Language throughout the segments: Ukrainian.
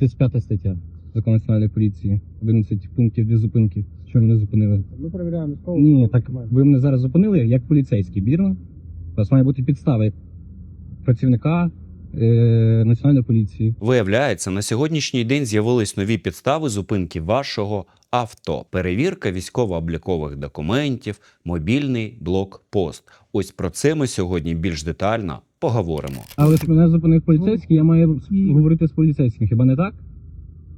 35 стаття Закону національної поліції. 11 пунктів для зупинки. Що мене зупинили? Ми перевіряємо військову. Ні, так ви мене зараз зупинили як поліцейський, вірно? У вас має бути підстави працівника національної поліції. Виявляється, на сьогоднішній день з'явились нові підстави зупинки вашого авто, перевірка військово-облікових документів, мобільний блокпост. Ось про це ми сьогодні більш детально поговоримо. Але ж мене зупинив поліцейський, я маю говорити з поліцейським, хіба не так?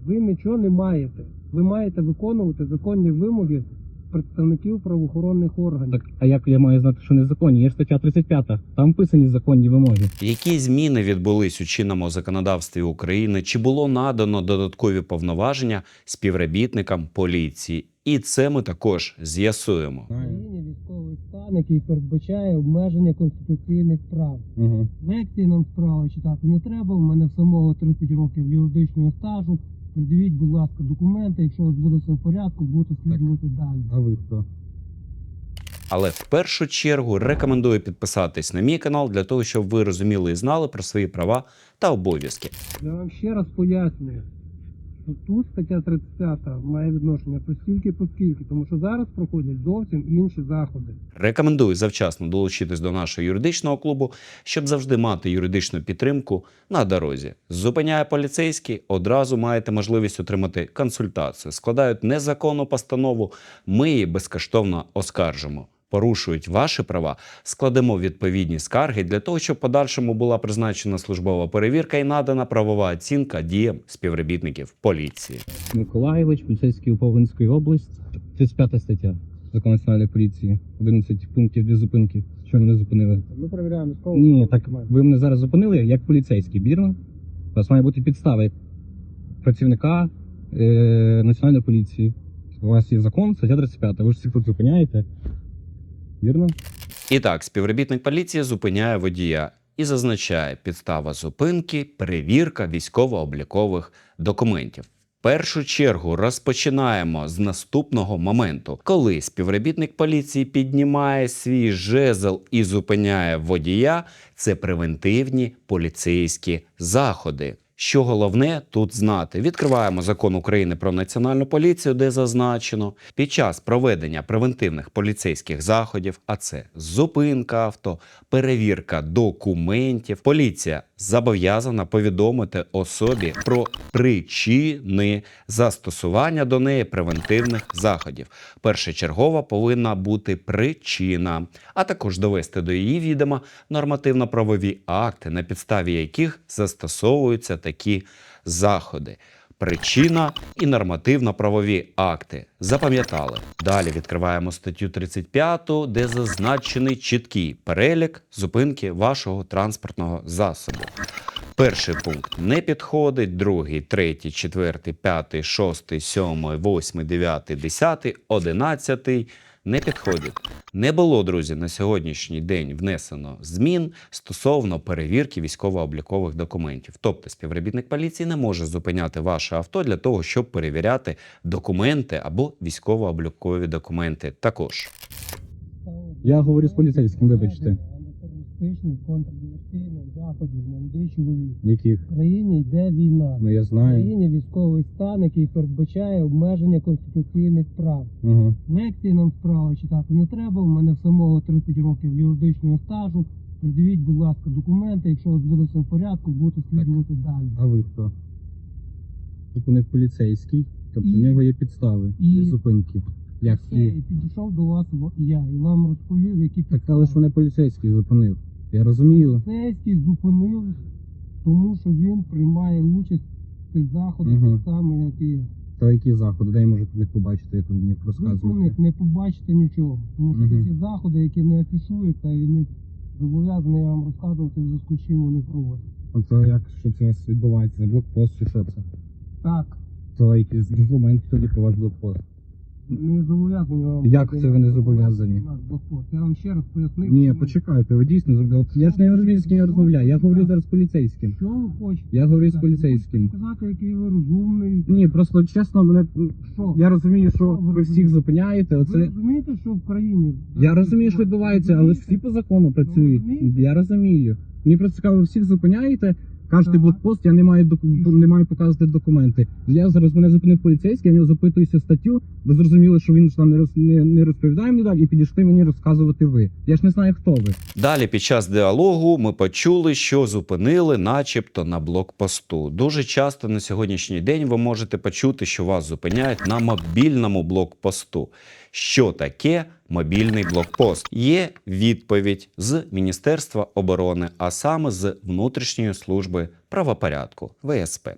Ви нічого не маєте. Ви маєте виконувати законні вимоги представників правоохоронних органів. Так, а як я маю знати, що незаконні? Є ж стаття 35, там вписані законні вимоги. Які зміни відбулись у чинному законодавстві України? Чи було надано додаткові повноваження співробітникам поліції? І це ми також з'ясуємо. Військовий стан, який передбачає обмеження конституційних прав. Угу. Лекції нам справа читати не треба. У мене в самого 30 років юридичного стажу. Придивіть, будь ласка, документи. Якщо у вас буде все в порядку, будете слідувати далі. А ви хто? Але в першу чергу рекомендую підписатись на мій канал для того, щоб ви розуміли і знали про свої права та обов'язки. Я вам ще раз пояснюю, тут стаття 35 має відношення постільки поскільки, тому що зараз проходять зовсім інші заходи. Рекомендую завчасно долучитись до нашого юридичного клубу, щоб завжди мати юридичну підтримку на дорозі. Зупиняє поліцейський, одразу маєте можливість отримати консультацію. Складають незаконну постанову, ми її безкоштовно оскаржимо. Порушують ваші права, складемо відповідні скарги для того, щоб подальшому була призначена службова перевірка і надана правова оцінка діям співробітників поліції. Миколаєвич, поліцейський Уповинської області. 35 стаття Закону національної поліції. 11 пунктів дві зупинки. Що мене зупинили? Ми перевіряємо військову. Ні, так ви мене зараз зупинили як поліцейський, вірно? У вас має бути підстава як працівника е, національної поліції. У вас є закон, стаття 35. Ви ж всіх тут зупиняєте. Вірно? І так, співробітник поліції зупиняє водія і зазначає підстава зупинки, перевірка військово-облікових документів. В першу чергу розпочинаємо з наступного моменту, коли співробітник поліції піднімає свій жезл і зупиняє водія. Це превентивні поліцейські заходи. Що головне тут знати, відкриваємо закон України про національну поліцію, де зазначено під час проведення превентивних поліцейських заходів, а це зупинка авто, перевірка документів. Поліція зобов'язана повідомити особі про причини застосування до неї превентивних заходів. Першочергова повинна бути причина, а також довести до її відома нормативно-правові акти, на підставі яких застосовуються такі заходи. Причина і нормативно-правові акти. Запам'ятали. Далі відкриваємо статтю 35, де зазначений чіткий перелік зупинки вашого транспортного засобу. Перший пункт не підходить, другий, третій, четвертий, п'ятий, шостий, сьомий, восьмий, дев'ятий, десятий, одинадцятий не підходять. Не було, друзі, на сьогоднішній день внесено змін стосовно перевірки військово-облікових документів. Тобто співробітник поліції не може зупиняти ваше авто для того, щоб перевіряти документи або військово-облікові документи також. Я говорю з поліцейським, вибачте. Антитерористичні контрдиверсійні заходи з молодий чоловік. Яких? В країні йде війна. Ну я В знаю. країні військовий стан, який передбачає обмеження конституційних прав. Угу. Лекції нам справа читати не треба. У мене в самого 30 років юридичного стажу. Придивіть, будь ласка, документи. Якщо у вас буде все в порядку, будете слідувати далі. А ви хто? Зупинив поліцейський, тобто І- в нього є підстави і- і зупинки. Як Все, є? і підійшов до вас во- я і вам розповів, які Так але ж мене поліцейський зупинив. Я розумію. Поліцейський зупинив, тому що він приймає участь в цих заходах, Мгм. так само, як і. То які заходи? Де я можу їх побачити, як ви мені Ви про розказуєте? них не побачите нічого, тому що Мгм. це ці заходи, які не афішуються, і не зобов'язаний вам розказувати, в зв'язку з чим вони проводять. Оце як що це у вас відбувається? Блокпост чи що це? Так, То якісь документи тоді про ваш блокпост. Не зобов'язані вам. Як це ви не зобов'язані? Наш блокпост. Я вам ще раз пояснив. Ні, почекайте, ви дійсно зробили. Я ж не розумію, з ким я розмовляю. Я говорю зараз з поліцейським. Що ви хочете? Я говорю з поліцейським. Сказати, який ви розумний. Ні, просто чесно, мене Що? я розумію, що ви ви всіх зупиняєте. Ви Оце розумієте, що в країні? я розумію, що відбувається, але ж всі по закону працюють. Я розумію. Мені просто цікаво, ви всіх зупиняєте, Кажете, блокпост, я не маю доку... не маю показувати документи. Я зараз мене зупинив поліцейський, я в нього запитуюся статтю. Ви зрозуміли, що він ж там не роз... не, не розповідає мені далі, і підійшли мені розказувати ви. Я ж не знаю, хто ви. Далі під час діалогу ми почули, що зупинили, начебто, на блокпосту. Дуже часто на сьогоднішній день ви можете почути, що вас зупиняють на мобільному блокпосту. Що таке мобільний блокпост? Є відповідь з Міністерства оборони, а саме з внутрішньої служби правопорядку ВСП,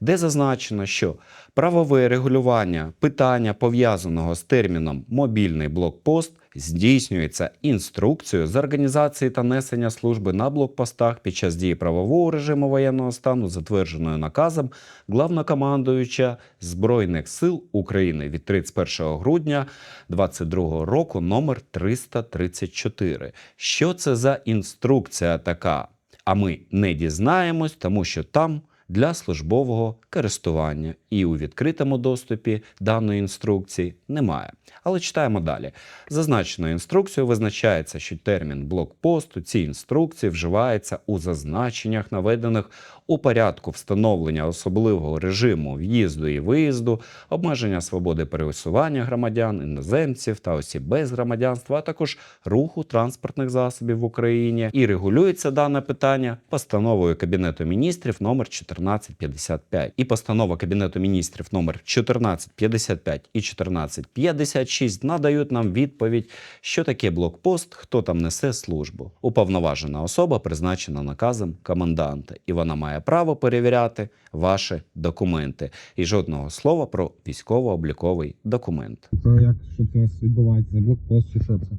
де зазначено, що правове регулювання питання пов'язаного з терміном мобільний блокпост здійснюється інструкцією з організації та несення служби на блокпостах під час дії правового режиму воєнного стану, затвердженою наказом главнокомандуюча Збройних сил України від 31 грудня 2022 року номер 334. Що це за інструкція така? А ми не дізнаємось, тому що там для службового користування і у відкритому доступі даної інструкції немає. Але читаємо далі. Зазначеною інструкцією визначається, що термін блокпост у цій інструкції вживається у зазначеннях, наведених у порядку встановлення особливого режиму в'їзду і виїзду, обмеження свободи пересування громадян, іноземців та осіб без громадянства, а також руху транспортних засобів в Україні. І регулюється дане питання постановою Кабінету міністрів номер 1455. І постанова Кабінету міністрів номер 1455 і 1456 надають нам відповідь, що таке блокпост, хто там несе службу. Уповноважена особа призначена наказом коменданта, і вона має право перевіряти ваші документи. І жодного слова про військово-обліковий документ. То як що це у вас відбувається? Блокпост чи що це?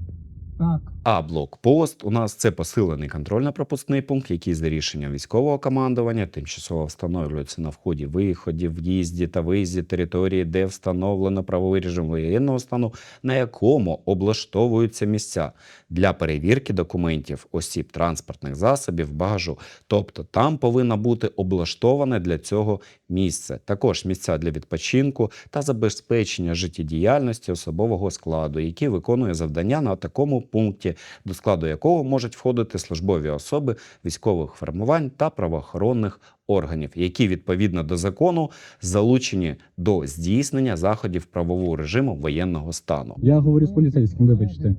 Так. А блокпост у нас це посилений контрольно-пропускний пункт, який за рішенням військового командування тимчасово встановлюється на вході, виході, в'їзді та виїзді території, де встановлено правовий режим воєнного стану, на якому облаштовуються місця для перевірки документів осіб транспортних засобів, багажу. Тобто там повинно бути облаштоване для цього місце. Також місця для відпочинку та забезпечення життєдіяльності особового складу, який виконує завдання на такому пункті, до складу якого можуть входити службові особи військових формувань та правоохоронних органів, які відповідно до закону залучені до здійснення заходів правового режиму воєнного стану. Я говорю з поліцейським, вибачте.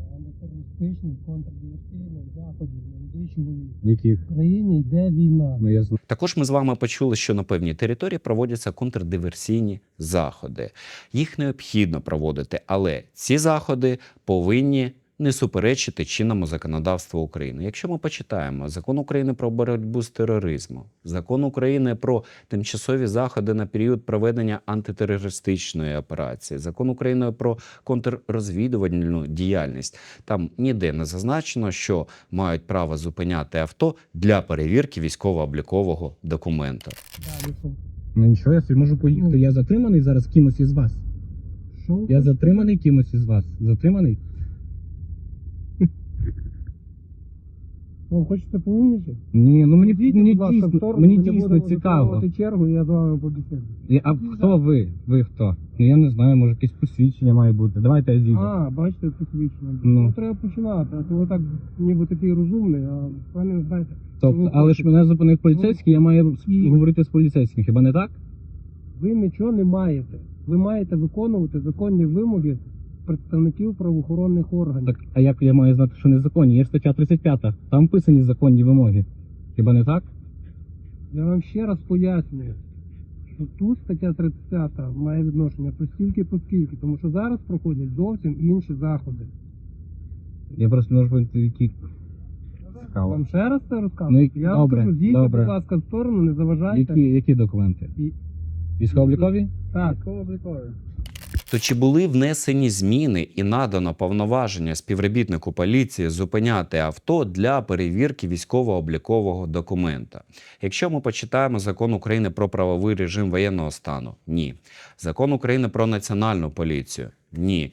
Яких? Країні йде війна. Ну я знаю. Також ми з вами почули, що на певній території проводяться контрдиверсійні заходи. Їх необхідно проводити, але ці заходи повинні не суперечити чинному законодавству України. Якщо ми почитаємо закон України про боротьбу з тероризмом, закон України про тимчасові заходи на період проведення антитерористичної операції, закон України про контррозвідувальну діяльність, там ніде не зазначено, що мають право зупиняти авто для перевірки військово-облікового документа. Ну нічого, я собі можу поїхати. Я затриманий зараз кимось із вас. Що? Я затриманий кимось із вас. Затриманий? Ви хочете поумніше? Ні, ну мені, Йдіть, мені будь ласка, в дійсно, сторону, мені ми дійсно будемо цікаво. затримувати чергу, і я з вами побесіду. Я- А хто ви? Ви хто? Ну я не знаю, може якесь посвідчення має бути. Давайте я зійду. А, бачите, посвідчення. Ну. Ну. треба починати, а то ви так ніби такий розумний, а ви не знаєте. Тобто, але ж мене зупинив поліцейський, я маю І- говорити з поліцейським, хіба не так? Ви нічого не маєте. Ви маєте виконувати законні вимоги представників правоохоронних органів. Так, а як я маю знати, що незаконні? Є ж стаття 35, там писані законні вимоги. Хіба не так? Я вам ще раз пояснюю, що тут стаття 30 має відношення постільки поскільки, тому що зараз проходять зовсім інші заходи. Я просто не можу бути які. Цікаво. Вам ще раз це Ну, розказую? і- я вам добре, кажу, зійдіть, добре. будь ласка, в сторону, не заважайте. Які, які документи? І- Військово-облікові? Так, То чи були внесені зміни і надано повноваження співробітнику поліції зупиняти авто для перевірки військово-облікового документа? Якщо ми почитаємо закон України про правовий режим воєнного стану, ні. Закон України про національну поліцію, ні.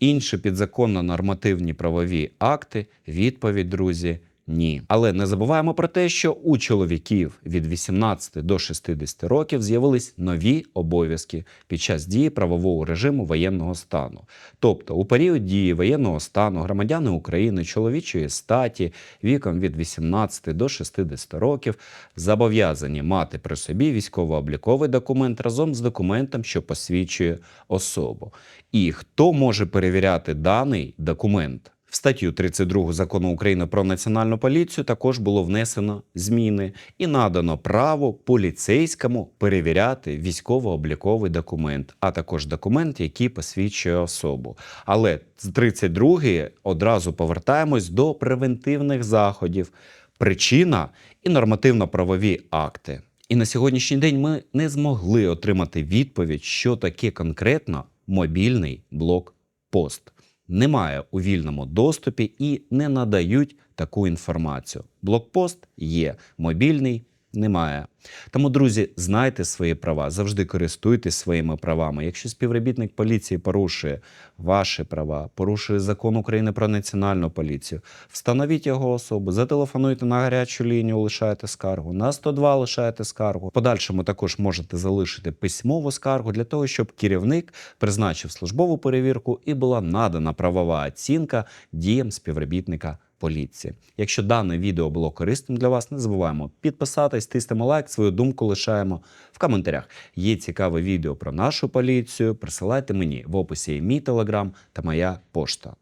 Інші підзаконно нормативні правові акти, відповідь, друзі, Ні. Але не забуваємо про те, що у чоловіків від 18 до 60 років з'явились нові обов'язки під час дії правового режиму воєнного стану. Тобто, у період дії воєнного стану громадяни України чоловічої статі віком від 18 до 60 років зобов'язані мати при собі військово-обліковий документ разом з документом, що посвідчує особу. І хто може перевіряти даний документ? В статтю 32 закону України про національну поліцію також було внесено зміни і надано право поліцейському перевіряти військово-обліковий документ, а також документ, який посвідчує особу. Але з 32 одразу повертаємось до превентивних заходів, причина і нормативно-правові акти. І на сьогоднішній день ми не змогли отримати відповідь, що таке конкретно мобільний блокпост. Немає у вільному доступі і не надають таку інформацію. Блокпост є, мобільний немає. Тому, друзі, знайте свої права, завжди користуйтесь своїми правами. Якщо співробітник поліції порушує ваші права, порушує закон України про національну поліцію, встановіть його особу, зателефонуйте на гарячу лінію, лишайте скаргу, на 102 лишаєте скаргу. Подальшому також можете залишити письмову скаргу для того, щоб керівник призначив службову перевірку і була надана правова оцінка діям співробітника поліції. Якщо дане відео було корисним для вас, не забуваємо підписатись, тиснемо лайк, свою думку лишаємо в коментарях. Є цікаве відео про нашу поліцію. Присилайте мені в описі є мій телеграм та моя пошта.